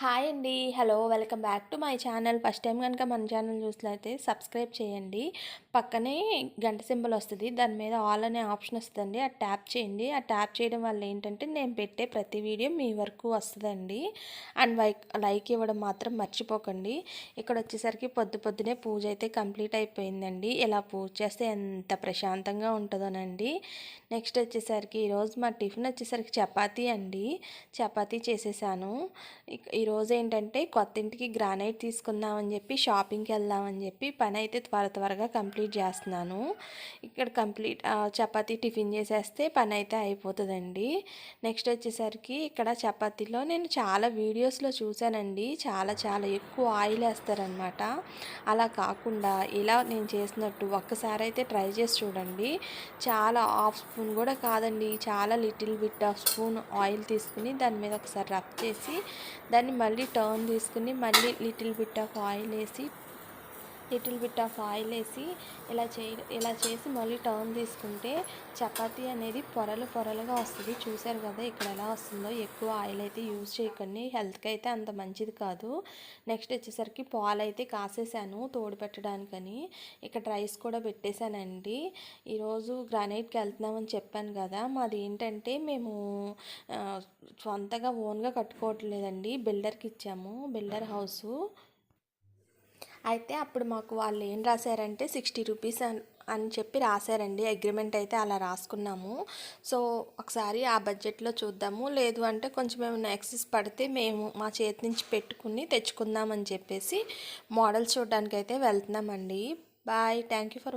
Hi అండి. Hello welcome back to my channel. First time కనుక మన ఛానల్ చూసినట్లయితే సబ్స్క్రైబ్ చేయండి. పక్కనే గంట సింబల్ వస్తుంది. దాని మీద ఆల్ అనే ఆప్షన్ వస్తుందండి. ఆ ట్యాప్ చేయండి. ఆ ట్యాప్ చేయడం వల్ల ఏంటంటే నేను పెట్టే ప్రతి వీడియో మీ వరకు వస్తుందండి. అండ్ లైక్ లైక్ ఇవ్వడం మాత్రం మర్చిపోకండి. ఇక్కడ వచ్చేసరికి పొద్దు పొద్దునే పూజ అయితే కంప్లీట్ అయిపోయిందండి. ఇలా పూజ చేస్తే ఎంత ప్రశాంతంగా ఉంటుందోనండి. నెక్స్ట్ వచ్చేసరికి ఈరోజు మా టిఫిన్ వచ్చేసరికి చపాతీ అండి. చపాతీ చేసేసాను. ఈరోజు ఏంటంటే కొత్త ఇంటికి గ్రానైట్ తీసుకుందామని చెప్పి షాపింగ్కి వెళ్దామని చెప్పి పని అయితే త్వర త్వరగా కంప్లీట్ చేస్తున్నాను. ఇక్కడ కంప్లీట్ చపాతీ టిఫిన్ చేసేస్తే పని అయితే అయిపోతుందండి. నెక్స్ట్ వచ్చేసరికి ఇక్కడ చపాతీలో నేను చాలా వీడియోస్లో చూశానండి. చాలా చాలా ఎక్కువ ఆయిల్ వేస్తారనమాట. అలా కాకుండా ఇలా నేను చేసినట్టు ఒక్కసారి అయితే ట్రై చేసి చూడండి. చాలా హాఫ్ స్పూన్ కూడా కాదండి. చాలా little bit of spoon oil తీసుకుని దాని మీద ఒకసారి రబ్ చేసి దాన్ని మళ్ళీ టర్న్ తీసుకుని మళ్ళీ లిటిల్ బిట్ ఆఫ్ ఆయిల్ వేసి లిటిల్ బిట్ ఆఫ్ ఆయిల్ వేసి ఇలా చేయ ఇలా చేసి మళ్ళీ టర్న్ తీసుకుంటే చపాతీ అనేది పొరలు పొరలుగా వస్తుంది. చూసారు కదా ఇక్కడ ఎలా వస్తుందో. ఎక్కువ ఆయిల్ అయితే యూజ్ చేయకండి. హెల్త్కి అయితే అంత మంచిది కాదు. నెక్స్ట్ వచ్చేసరికి పాలు అయితే కాసేసాను తోడు పెట్టడానికని ఇక్కడ రైస్ కూడా పెట్టేశానండి. ఈరోజు గ్రానైట్కి వెళ్తున్నామని చెప్పాను కదా. మాది ఏంటంటే మేము సొంతగా ఓన్గా కట్టుకోవట్లేదండి. బిల్డర్కి ఇచ్చాము. Builder house. అయితే అప్పుడు మాకు వాళ్ళు ఏం రాశారంటే సిక్స్టీ రూపీస్ అని చెప్పి రాశారండి. అగ్రిమెంట్ అయితే అలా రాసుకున్నాము. సో ఒకసారి ఆ బడ్జెట్లో చూద్దాము. లేదు అంటే కొంచెం ఏమైనా ఎక్సెస్ పడితే మేము మా చేతి నుంచి పెట్టుకుని తెచ్చుకుందామని చెప్పేసి మోడల్స్ చూడడానికి అయితే వెళ్తున్నామండి. బాయ్. Thank you for